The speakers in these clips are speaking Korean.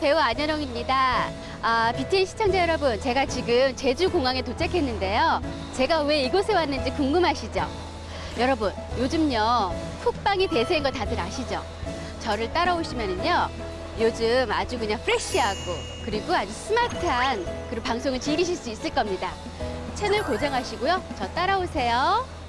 배우 안현홍입니다. 아, BTN 시청자 여러분, 제가 지금 제주 공항에 도착했는데요. 제가 왜 이곳에 왔는지 궁금하시죠? 여러분, 요즘요, 쿡방이 대세인 거 다들 아시죠? 저를 따라오시면은요, 요즘 아주 그냥 프레쉬하고, 그리고 아주 스마트한, 그리고 방송을 즐기실 수 있을 겁니다. 채널 고정하시고요. 저 따라오세요.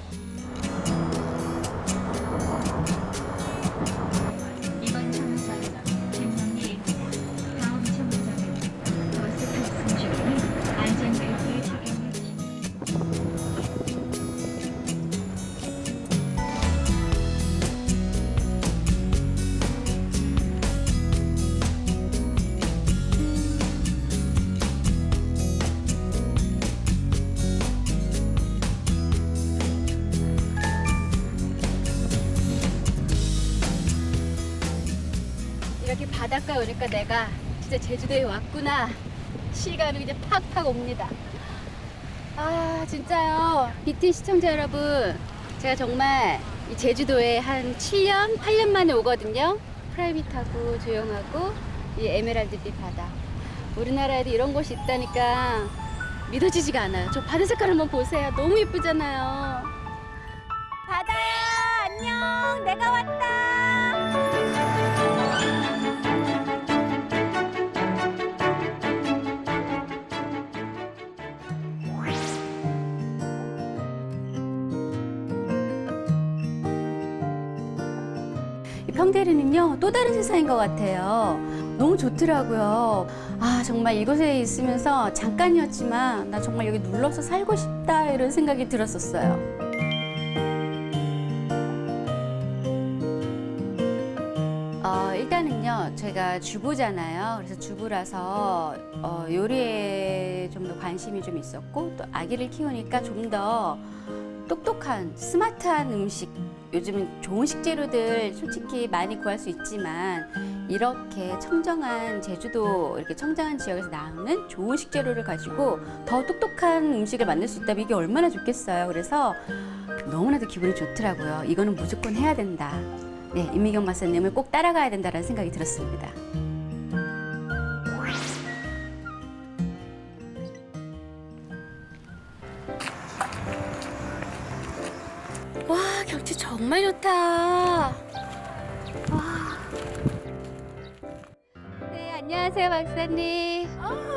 바닷가 오니까 내가 진짜 제주도에 왔구나. 실감이 그냥 팍팍 옵니다. 아, 진짜요. BT 시청자 여러분. 제가 정말 이 제주도에 한 7년, 8년 만에 오거든요. 프라이빗하고 조용하고 이 에메랄드빛 바다. 우리나라에도 이런 곳이 있다니까 믿어지지가 않아요. 저 바다 색깔 한번 보세요. 너무 예쁘잖아요. 바다야, 안녕. 내가 왔다. 이 평대리는요 또 다른 세상인 것 같아요. 너무 좋더라고요. 아 정말 이곳에 있으면서 잠깐이었지만 나 정말 여기 눌러서 살고 싶다 이런 생각이 들었었어요. 어, 일단은요, 제가 주부잖아요. 그래서 주부라서 어, 요리에 좀 더 관심이 좀 있었고, 또 아기를 키우니까 좀 더 똑똑한, 스마트한 음식. 요즘은 좋은 식재료들 솔직히 많이 구할 수 있지만, 이렇게 청정한 제주도, 이렇게 청정한 지역에서 나오는 좋은 식재료를 가지고 더 똑똑한 음식을 만들 수 있다면 이게 얼마나 좋겠어요. 그래서 너무나도 기분이 좋더라고요. 이거는 무조건 해야 된다. 네, 임미경 박사님을 꼭 따라가야 된다는 생각이 들었습니다. 정말 좋다. 와. 네, 안녕하세요, 박사님.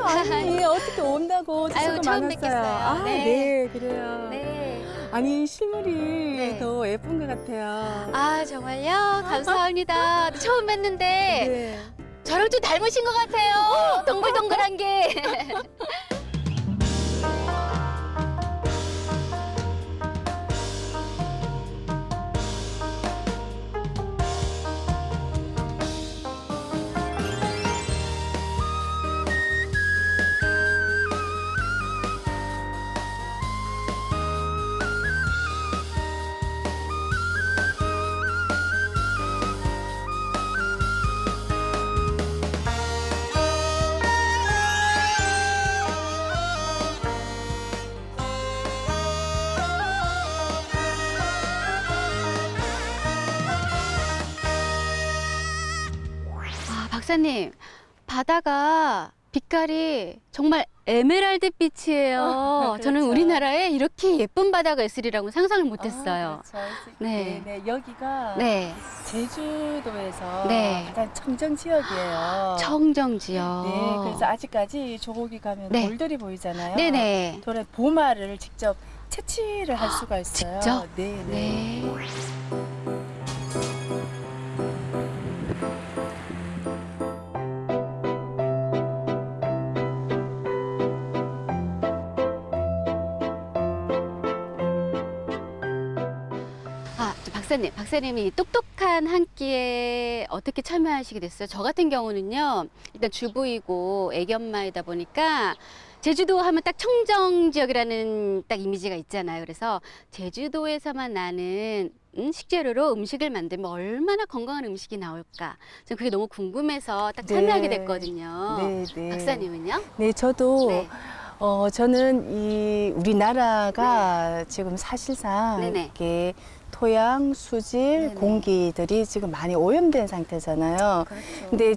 아니 어떻게 온다고 아유, 처음. 뵙겠어요. 아, 네. 네. 그래요. 네. 아니 실물이 네. 더 예쁜 것 같아요. 아, 정말요? 감사합니다. 처음 뵀는데 네. 저랑 좀 닮으신 것 같아요. 동글동글한 게. 박사님, 바다가 빛깔이 정말 에메랄드 빛이에요. 어, 저는 그렇죠. 우리나라에 이렇게 예쁜 바다가 있으리라고 상상을 못했어요. 아, 그렇죠. 네. 네. 네, 여기가 네, 제주도에서 네. 가장 청정 지역이에요. 청정지요. 네, 그래서 아직까지 조국이 가면 네. 돌들이 보이잖아요. 네네. 돌에 보마를 직접 채취를 할 수가 있어요. 직접? 네, 네. 네. 박사님, 박사님이 이 똑똑한 한 끼에 어떻게 참여하시게 됐어요? 저 같은 경우는요, 일단 주부이고 애기 엄마이다 보니까 제주도 하면 딱 청정 지역이라는 딱 이미지가 있잖아요. 그래서 제주도에서만 나는 음, 식재료로 음식을 만들면 얼마나 건강한 음식이 나올까. 전 그게 너무 궁금해서 딱 참여하게 네. 됐거든요. 네, 네. 박사님은요? 네, 저도 네. 어, 저는 이 우리나라가 지금 사실상. 이렇게 토양, 수질, 네네. 공기들이 지금 많이 오염된 상태잖아요. 그렇죠. 근데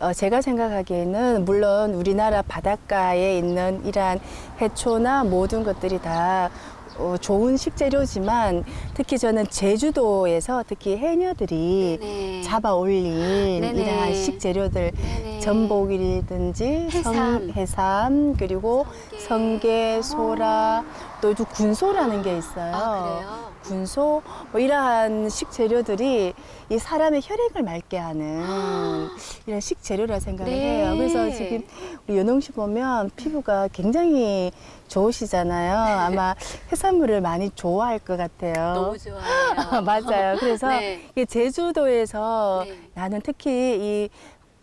어, 제가 생각하기에는 물론 우리나라 바닷가에 있는 이러한 해초나 모든 것들이 다 어, 좋은 식재료지만 특히 저는 제주도에서 특히 해녀들이 네네. 잡아 올린 네네. 이러한 식재료들 네네. 전복이라든지 해삼. 성, 해삼 그리고 성게, 소라 또또 군소라는 게 있어요. 아? 군소 뭐 이러한 식재료들이 이 사람의 혈액을 맑게 하는 이런 식재료라 생각을 네. 해요. 그래서 지금 우리 연홍 씨 보면 피부가 굉장히 좋으시잖아요. 아마 해산물을 많이 좋아할 것 같아요. 너무 좋아요. 맞아요. 그래서 네. 이 제주도에서 네. 나는 특히 이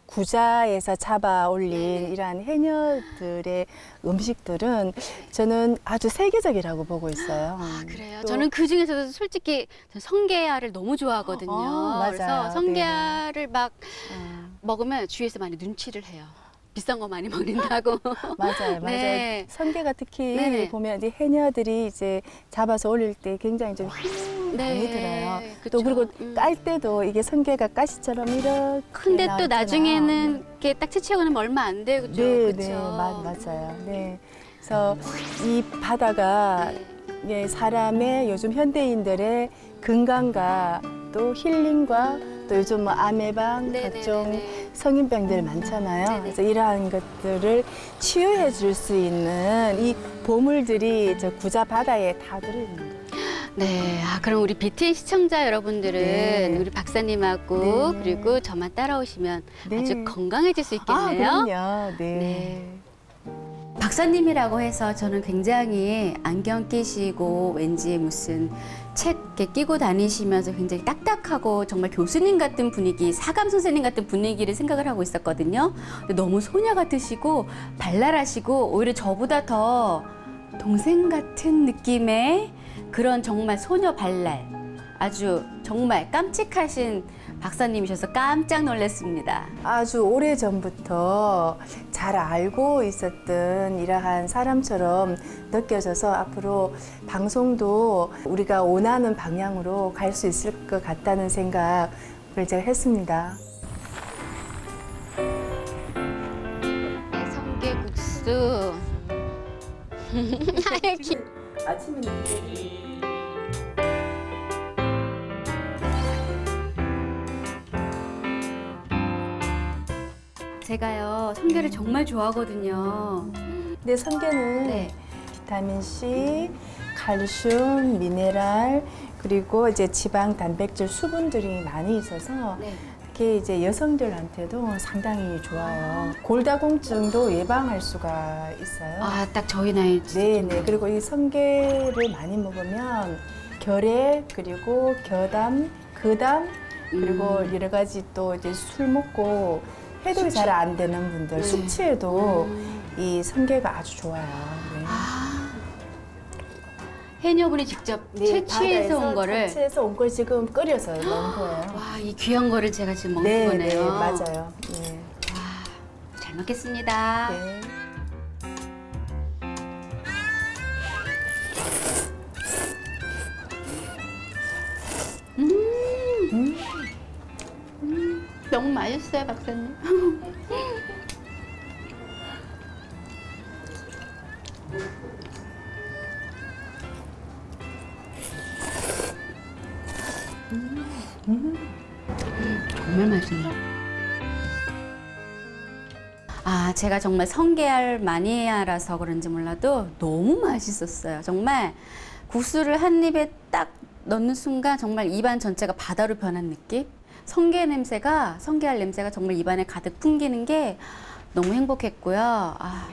구자에서 잡아 올린 네. 이러한 해녀들의 음식들은 저는 아주 세계적이라고 보고 있어요. 아, 그래요. 또 저는 그 중에서도 솔직히 저는 성게알을 너무 좋아하거든요. 아, 맞아요. 그래서 성게알을 막 음, 먹으면 주위에서 많이 눈치를 해요. 비싼 거 많이 먹는다고. 맞아요, 맞아요. 네. 성게가 특히 네네. 보면 이제 해녀들이 이제 잡아서 올릴 때 굉장히 좀 힘 이 네, 많이 들어요. 그쵸. 또 그리고 음. 깔 때도 이게 성게가 가시처럼 이렇게 근데 또 나오잖아요. 나중에는 이렇게 딱 채취하고는 얼마 안 돼요. 그죠? 네, 그쵸? 네, 맞, 맞아요. 네. 그래서 이 바다가 네. 예, 사람의 요즘 현대인들의 건강과 또 힐링과 또 요즘 뭐암 예방 네, 각종 네, 네, 네. 성인병들 많잖아요. 네네. 그래서 이러한 것들을 치유해 줄 수 있는 이 보물들이 저 구자 바다에 다 들어있는 거예요. 네, 아, 그럼 우리 BTN 시청자 여러분들은 네. 우리 박사님하고 네. 그리고 저만 따라오시면 네. 아주 건강해질 수 아, 있겠네요. 그럼요. 네. 네. 박사님이라고 해서 저는 굉장히 안경 끼시고 왠지 무슨 책 끼고 다니시면서 굉장히 딱딱하고 정말 교수님 같은 분위기, 사감 선생님 같은 분위기를 생각을 하고 있었거든요. 근데 너무 소녀 같으시고 발랄하시고 오히려 저보다 더 동생 같은 느낌의 그런 정말 소녀 발랄. 아주 정말 깜찍하신 박사님이셔서 깜짝 놀랐습니다. 아주 오래 전부터 잘 알고 있었던 이러한 사람처럼 느껴져서 앞으로 방송도 우리가 원하는 방향으로 갈 수 있을 것 같다는 생각을 제가 했습니다. 네, 성게국수. 하얗게. 아침에 제가요 성게를 정말 좋아하거든요. 근데 성게는 네. 비타민 C, 칼슘, 미네랄 그리고 이제 지방, 단백질, 수분들이 많이 있어서 네. 특히 이제 여성들한테도 상당히 좋아요. 골다공증도 예방할 수가 있어요. 아 딱 저희 나이. 네, 네. 그리고 이 성게를 많이 먹으면 결핵 그리고 겨담, 그담 그리고 음. 여러 가지 또 이제 술 먹고 해독이 잘 안 되는 분들 네. 숙취에도 음. 이 성게가 아주 좋아요. 네. 아. 해녀분이 직접 네, 채취해서 온 거를 채취해서 온 걸 지금 끓여서 넣은 거예요. 와 이 귀한 거를 제가 지금 먹는 네, 거네요. 네, 맞아요. 네. 와, 잘 먹겠습니다. 네. 너무 맛있어요, 박사님. 네요. 아, 제가 정말 성게알 마니아라서 그런지 몰라도 너무 맛있었어요. 정말 국수를 한 입에 딱 넣는 순간 정말 입안 전체가 바다로 변한 느낌? 성게 냄새가, 성게알 냄새가 정말 입안에 가득 풍기는 게 너무 행복했고요. 아.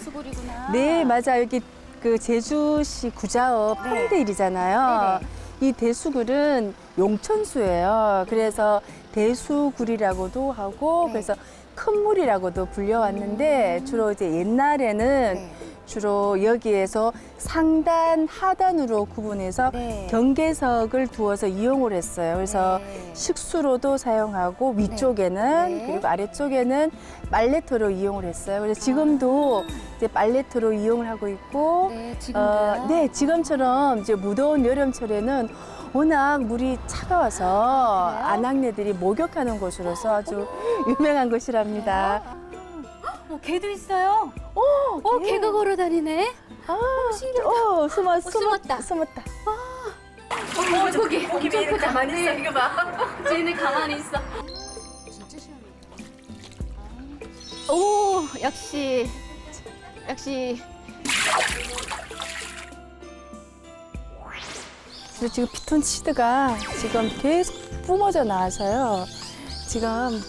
수굴이구나. 네, 맞아요. 여기 그 제주시 구자읍 네. 평대일이잖아요. 이 대수굴은 용천수예요. 그래서 대수굴이라고도 하고 네. 그래서 큰 물이라고도 불려왔는데 주로 이제 옛날에는 네. 주로 여기에서 상단, 하단으로 구분해서 네. 경계석을 두어서 이용을 했어요. 그래서 네. 식수로도 사용하고 위쪽에는 네. 그리고 아래쪽에는 빨래터로 이용을 했어요. 그래서 지금도 이제 빨래터로 이용을 하고 있고 네, 지금도요. 어, 네, 지금처럼 이제 무더운 여름철에는 워낙 물이 차가워서 그래요? 안악내들이 목욕하는 곳으로서 아주 유명한 곳이랍니다. 어, 개도 있어요. 어, 개. 개가 걸어 다니네. 아, 신기하다. 어, 숨었, 숨었다. 숨었다. 어, 저기. 고기 왜 이렇게 가만히 있어? 이거 봐. 쟤는 가만히 있어. 진짜 시원해. 오, 역시, 역시. 지금 피톤치드가 지금 계속 뿜어져 나와서요. 지금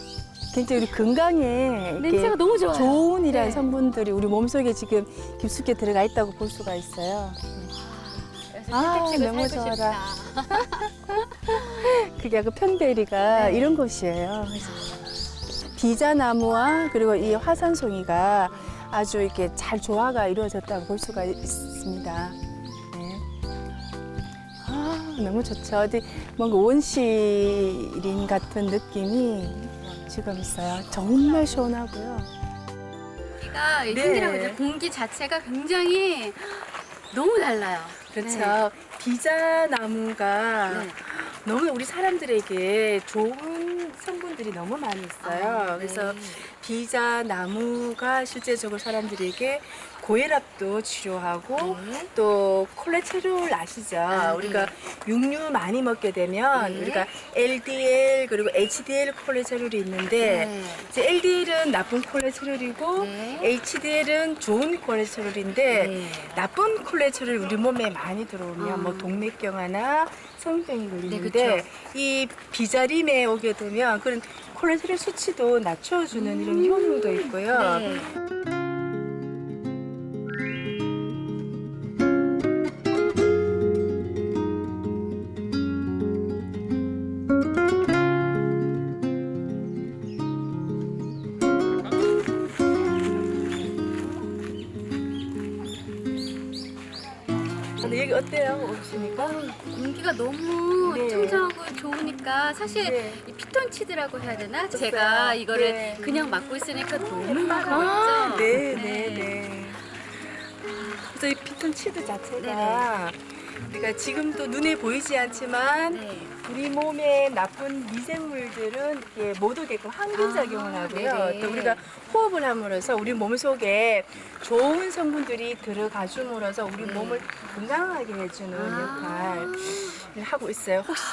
굉장히 우리 건강에 냄새가 너무 좋아요. 좋은 이런 네. 성분들이 우리 몸속에 지금 깊숙이 들어가 있다고 볼 수가 있어요. 아, 너무 좋아라. 그게 그 편대리가 네. 이런 곳이에요. 그래서 비자나무와 그리고 이 화산송이가 아주 이렇게 잘 조화가 이루어졌다고 볼 수가 있습니다. 네. 아, 너무 좋죠. 어디 뭔가 온실인 같은 느낌이 지금 있어요. 정말 시원하고요. 공기가 이 네. 이제 공기 자체가 굉장히 너무 달라요. 그렇죠. 비자나무가 네. 너무 우리 사람들에게 좋은 성분들이 너무 많이 있어요. 아, 네. 그래서 비자나무가 실제적으로 사람들에게 고혈압도 치료하고 네. 또 콜레스테롤 아시죠? 아, 네. 우리가 육류 많이 먹게 되면 네. 우리가 LDL 그리고 HDL 콜레스테롤이 있는데 네. 이제 LDL은 나쁜 콜레스테롤이고 네. HDL은 좋은 콜레스테롤인데 네. 나쁜 콜레스테롤 우리 몸에 많이 들어오면 아. 뭐 동맥경화나 성병이 걸리는데 네, 이 비자림에 오게 되면 그런 콜레스테롤 수치도 낮춰주는 이런 효능도 있고요. 네. 근데 여기 어때요? 오시니까? 공기가 너무 네. 청정하고 좋으니까 사실 네. 이 피톤치드라고 해야 되나? 제가 이거를 네. 그냥 맡고 있으니까 너무 아, 많아요. 네, 네, 네. 그래서 이 피톤 치드 자체가 우리가 지금도 눈에 보이지 않지만 네. 우리 몸에 나쁜 미생물들은 이렇게 못 오게끔 항균 아, 작용을 하고요. 네네. 또 우리가 호흡을 함으로써 우리 몸 속에 좋은 성분들이 들어가 줌으로써 우리 네. 몸을 건강하게 해주는 아. 역할을 하고 있어요. 혹시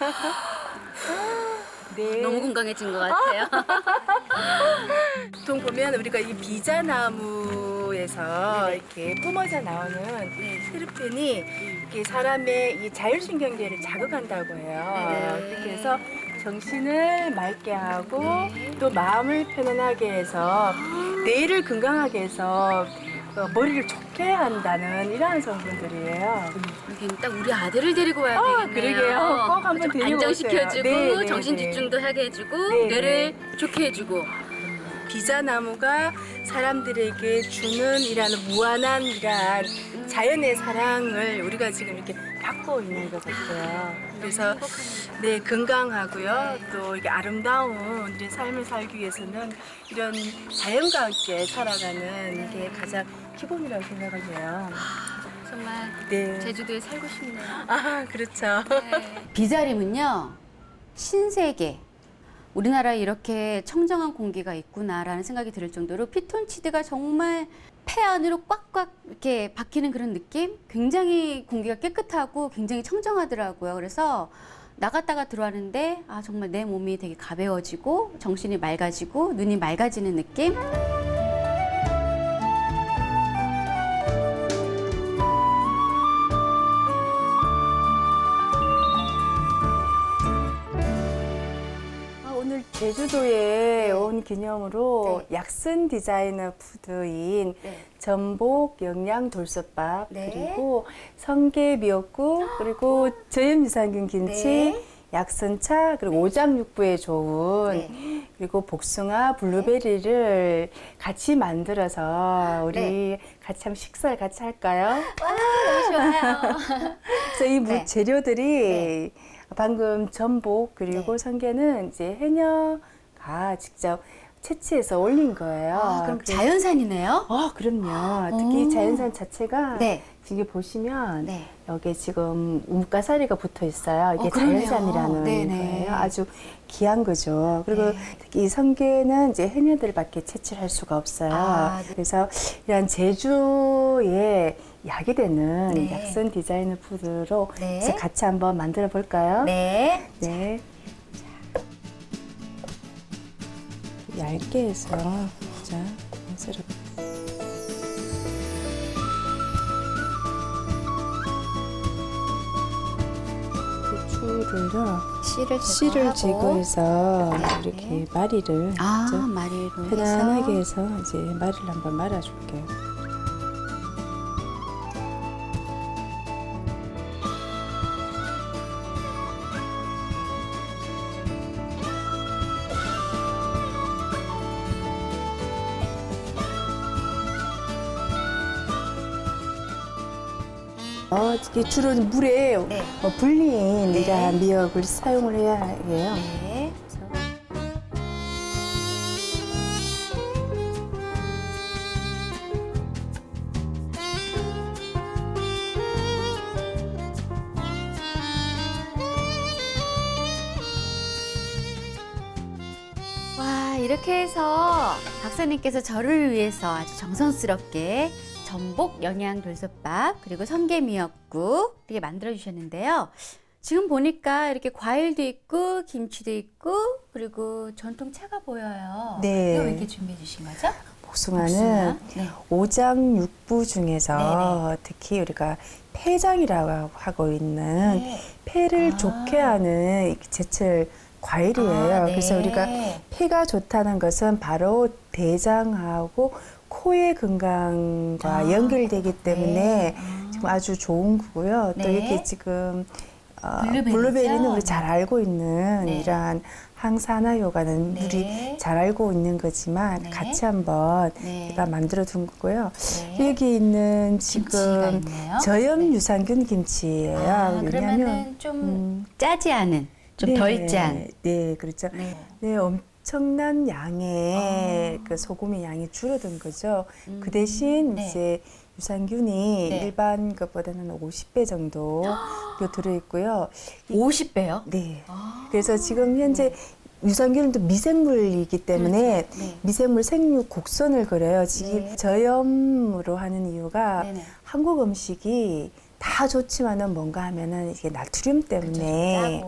네. 너무 건강해진 것 같아요. 보통 보면 우리가 이 비자나무 에서 네네. 이렇게 뿜어져 나오는 네. 테르펜이 이렇게 사람의 이 자율신경계를 자극한다고 해요. 네네. 그렇게 해서 정신을 맑게 하고 네. 또 마음을 편안하게 해서 뇌를 건강하게 해서 어, 머리를 좋게 한다는 이러한 성분들이에요. 여기는 딱 우리 아들을 데리고 와야 아, 되겠네요. 그러게요. 꼭 한번 좀 데리고 안정시켜주고. 네, 네, 정신 네. 집중도 하게 해주고 네, 뇌를 좋게 해주고 비자나무가 사람들에게 주는 이라는 무한한 이러한 자연의 사랑을 우리가 지금 이렇게 받고 있는 것 같아요. 그래서 네 건강하고요. 또 이게 아름다운 우리 삶을 살기 위해서는 이런 자연과 함께 살아가는 게 가장 기본이라고 생각을 해요. 정말 네. 제주도에 살고 싶네요. 아 그렇죠. 비자림은요 신세계 우리나라에 이렇게 청정한 공기가 있구나라는 생각이 들 정도로 피톤치드가 정말 폐 안으로 꽉꽉 이렇게 박히는 그런 느낌? 굉장히 공기가 깨끗하고 굉장히 청정하더라고요. 그래서 나갔다가 들어왔는데 아 정말 내 몸이 되게 가벼워지고 정신이 맑아지고 눈이 맑아지는 느낌 제주도에 네. 온 기념으로 네. 약슨 디자이너 푸드인 네. 전복 영양 돌솥밥 네. 그리고 성게 미역국 그리고 저염 유산균 김치 네. 약선차 그리고 오장육부에 좋은 네. 그리고 복숭아, 블루베리를 같이 만들어서 우리 네. 같이 한번 식사를 같이 할까요? 너무 좋아요. 그래서 이 무- 네. 재료들이 방금 전복 그리고 네. 성게는 이제 해녀가 직접 채취해서 올린 거예요. 아, 그럼 그래서- 자연산이네요? 아, 그럼요. 특히 오. 자연산 자체가 네. 지금 보시면 네. 여기 지금 움가사리가 붙어 있어요. 이게 어, 그러네요. 자연산이라는 네네. 거예요. 아주 귀한 거죠. 그리고 네. 특히 이 성게는 이제 해녀들밖에 채취를 할 수가 없어요. 아, 네. 그래서 이런 제주의 약이 되는 네. 약선 디자이너 푸드로 네. 같이 한번 만들어 볼까요? 네. 네. 얇게 해서 자, 썰어. 고추를요 씨를 씨를. 제거해서 네. 이렇게 마리를 아? 마리로 편안하게 해서. 해서 이제 마리를 한번 말아줄게요. 주로 물에 네. 어, 불린 네. 이러한 미역을 사용을 해야 해요. 네. 와, 이렇게 해서 박사님께서 저를 위해서 아주 정성스럽게 전복 영양 돌솥밥 그리고 성게 미역국 이렇게 만들어 주셨는데요. 지금 보니까 이렇게 과일도 있고 김치도 있고 그리고 전통 차가 보여요. 네. 이거 왜 이렇게 준비해 주신 거죠? 복숭아는 복숭아? 네. 오장 육부 중에서 특히 우리가 폐장이라고 하고 있는 네. 폐를 아. 좋게 하는 제철 과일이에요. 아, 네. 그래서 우리가 폐가 좋다는 것은 바로 대장하고 코의 건강과 아, 연결되기 때문에 네. 아. 지금 아주 좋은 거고요. 또 네. 이렇게 지금 어, 블루베리죠? 블루베리는 우리 잘 알고 있는 네. 이러한 항산화 효과는 네. 우리 잘 알고 있는 거지만 네. 같이 한번 네. 제가 만들어 둔 거고요. 네. 여기 있는 지금. 저염 네. 유산균 김치예요. 아, 왜냐하면 좀 음, 짜지 않은, 좀 네, 덜 짠. 네, 그렇죠. 네. 네, 엄 청난 양의 아. 그 소금의 양이 줄어든 거죠. 음, 그 대신 네. 이제 유산균이 네. 일반 것보다는 50배 정도 들어 있고요. 50배요? 네. 아. 그래서 지금 현재 유산균은 또 미생물이기 때문에 그렇죠. 네. 미생물 생육 곡선을 그려요. 지금 네. 저염으로 하는 이유가 네네. 한국 음식이 다 좋지만은 뭔가 하면은 이게 나트륨 때문에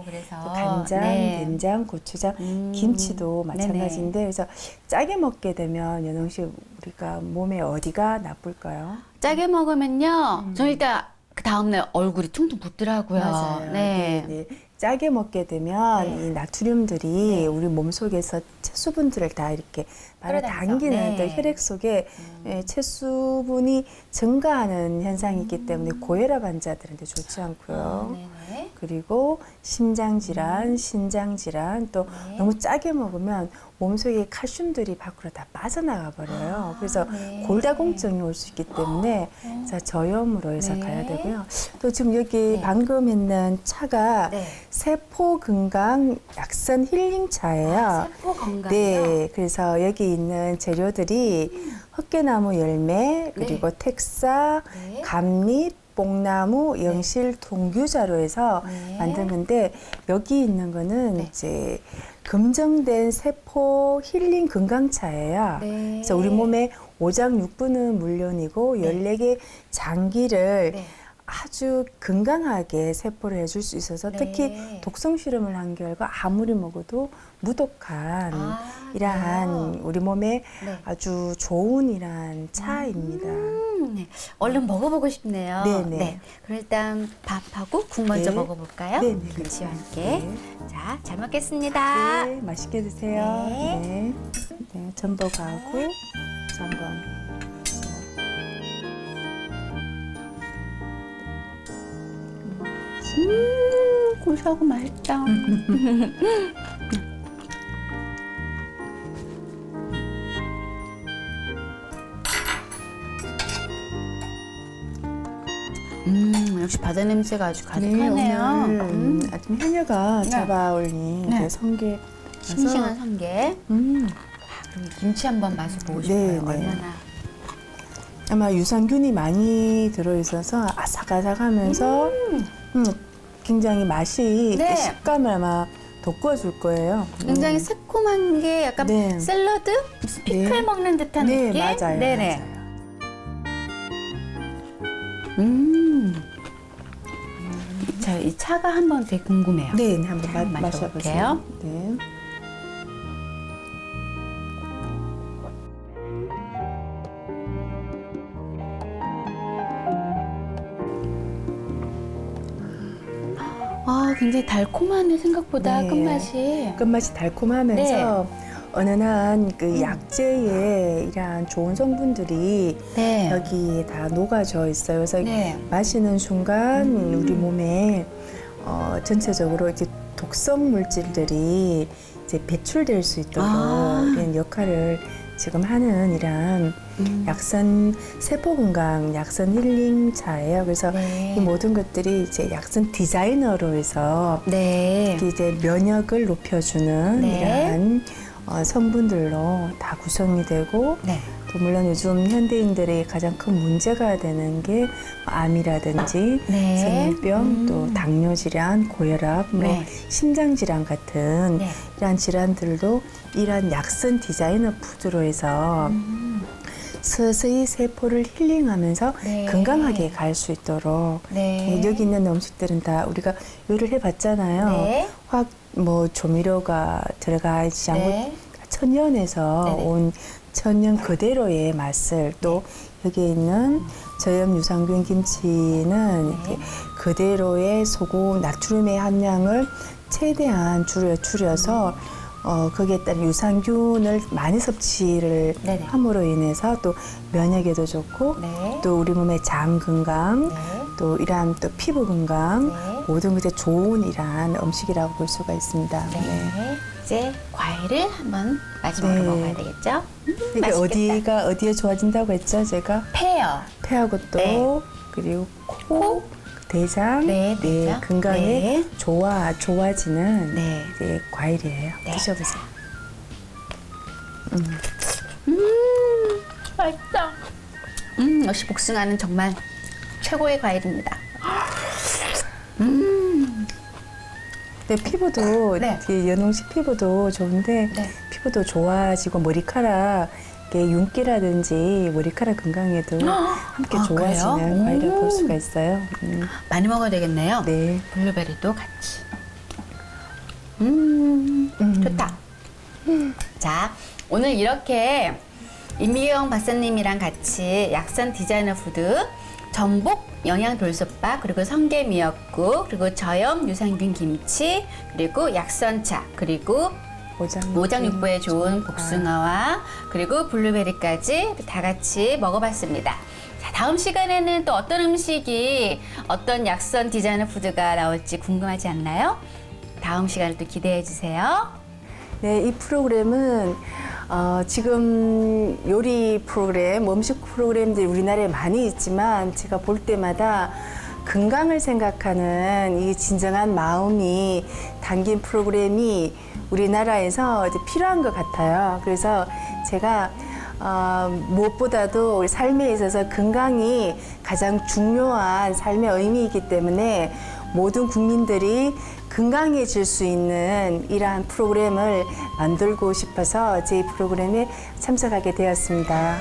또 간장, 네. 된장, 고추장, 음. 김치도 네네. 마찬가지인데 그래서 짜게 먹게 되면 연홍 씨 우리가 몸에 어디가 나쁠까요? 짜게 먹으면요. 저 일단 그 다음날 얼굴이 퉁퉁 붓더라고요. 음. 맞아요. 네. 네, 네. 짜게 먹게 되면 네. 이 나트륨들이 우리 몸 속에서 채수분들을 다 이렇게 끌어당겨서. 또 네. 혈액 속에 예, 채수분이 증가하는 현상이 있기 때문에 고혈압 환자들한테 좋지 않고요. 음. 아. 그리고 심장 질환, 신장 질환 또 네. 너무 짜게 먹으면 몸속에 칼슘들이 밖으로 다 빠져나가 버려요. 그래서 네. 골다공증이 올 수 있기 때문에 어. 자 저염으로 해서 네. 가야 되고요. 또 지금 여기 네. 방금 했는 차가 네. 세포 건강 약선 힐링 차예요. 아, 세포 건강이요? 네, 그래서 여기 있는 재료들이 헛개나무 열매 그리고 네. 감잎, 뽕나무, 영실, 동규자로 해서 네. 만든 건데 여기 있는 거는 네. 이제 검정된 세포 힐링 건강차예요. 네. 그래서 우리 몸의 오장 육부는 물론이고 네. 14개 장기를 네. 아주 건강하게 세포를 해줄 수 있어서 네. 특히 독성 실험을 한 결과 아무리 먹어도 무독한 아, 이러한? 우리 몸에 네. 아주 좋은 이러한 차입니다. 음, 네. 얼른 먹어보고 싶네요. 네네. 그럼 일단 밥하고 국 먼저 네. 먹어볼까요? 네네. 김치와 함께. 네. 자, 잘 먹겠습니다. 네, 맛있게 드세요. 네. 네. 네, 전복하고 전복. 음, 고소하고 맛있다. 음, 역시 바다 냄새가 아주 가득하네요. 네, 오늘 음, 아침 해녀가 네. 잡아 올린 네. 그 성게. 싱싱한 성게. 음, 그럼 김치 한번 맛을 보고 네, 싶어요. 네. 얼마나. 아마 유산균이 많이 들어있어서 아삭아삭하면서 음, 굉장히 맛이 네. 식감을 아마 돋궈줄 거예요. 굉장히 음. 새콤한 게 약간 네. 샐러드? 무슨 피클 네. 먹는 듯한 네, 느낌? 맞아요. 네네. 맞아요. 음. 자, 이 차가 한번 되게 궁금해요. 네, 네, 한번 마, 한번 마셔보세요. 마셔볼게요. 네. 굉장히 달콤하네, 생각보다 네. 끝맛이. 끝맛이 달콤하면서 은은한 그 음. 약재의 이러한 좋은 성분들이 네. 여기 다 녹아져 있어요. 그래서 네. 마시는 순간 음. 우리 몸에 어, 전체적으로 이제 독성 물질들이 이제 배출될 수 있도록 아. 이런 역할을 지금 하는 이러한 음. 약선 세포 건강 약선 힐링 차예요. 그래서 네. 이 모든 것들이 이제 약선 디자이너로 해서 네. 이제 면역을 높여주는 네. 이러한 어, 성분들로 다 구성이 되고 네. 또 물론 요즘 현대인들의 가장 큰 문제가 되는 게 암이라든지 네. 성인병 음. 또 당뇨 질환, 고혈압, 뭐 네. 심장 질환 같은 네. 이러한 질환들도 이러한 약선 디자이너 푸드로 해서 음. 서서히 세포를 힐링하면서 네. 건강하게 갈 수 있도록 네. 예, 여기 있는 음식들은 다 우리가 요리를 해봤잖아요. 네. 확 뭐 조미료가 들어가지 않고 네. 천연에서 네네. 온 천연 그대로의 맛을 또 여기에 있는 저염 유산균 김치는 네. 그대로의 소금 나트륨의 함량을 최대한 줄여 줄여서 어 거기에 따른 유산균을 많이 섭취를 네네. 함으로 인해서 또 면역에도 좋고 네. 또 우리 몸의 장 건강 네. 또 이러한 또 피부 건강 네. 모든 것에 좋은 이러한 음식이라고 볼 수가 있습니다. 네. 이제 과일을 한번 마지막으로 네. 먹어야 되겠죠? 음, 이게 맛있겠다. 어디가 어디에 좋아진다고 했죠, 제가? 페어. 폐하고 또 네. 그리고 코, 코. 대장, 네, 대장. 건강에 네. 좋아 좋아지는 네. 이제 과일이에요. 네. 드셔보세요. 맛있다. 음, 역시 복숭아는 정말 최고의 과일입니다. 네, 피부도 네. 이 연홍식 피부도 좋은데 네. 피부도 좋아지고 머리카락 윤기라든지 머리카락 건강에도 함께 아, 좋아지는? 과일을 오. 볼 수가 있어요. 음, 많이 먹어야 되겠네요. 네. 블루베리도 같이. 음, 음. 좋다. 자, 오늘 이렇게 임미경 박사님이랑 같이 약선 디자이너 푸드, 전복 영양 돌솥밥, 그리고 성게 미역국, 그리고 저염 유산균 김치, 그리고 약선차, 그리고 모장 모장 육부에 좋은 복숭아와 그리고 블루베리까지 다 같이 먹어봤습니다. 자, 다음 시간에는 또 어떤 음식이 어떤 약선 디자이너 푸드가 나올지 궁금하지 않나요? 다음 시간을 또 기대해 주세요. 네, 이 프로그램은 어, 지금 요리 프로그램, 음식 프로그램들이 우리나라에 많이 있지만 제가 볼 때마다 건강을 생각하는 이 진정한 마음이 담긴 프로그램이 우리나라에서 이제 필요한 것 같아요. 그래서 제가 어, 무엇보다도 우리 삶에 있어서 건강이 가장 중요한 삶의 의미이기 때문에 모든 국민들이 건강해질 수 있는 이러한 프로그램을 만들고 싶어서 제 프로그램에 참석하게 되었습니다.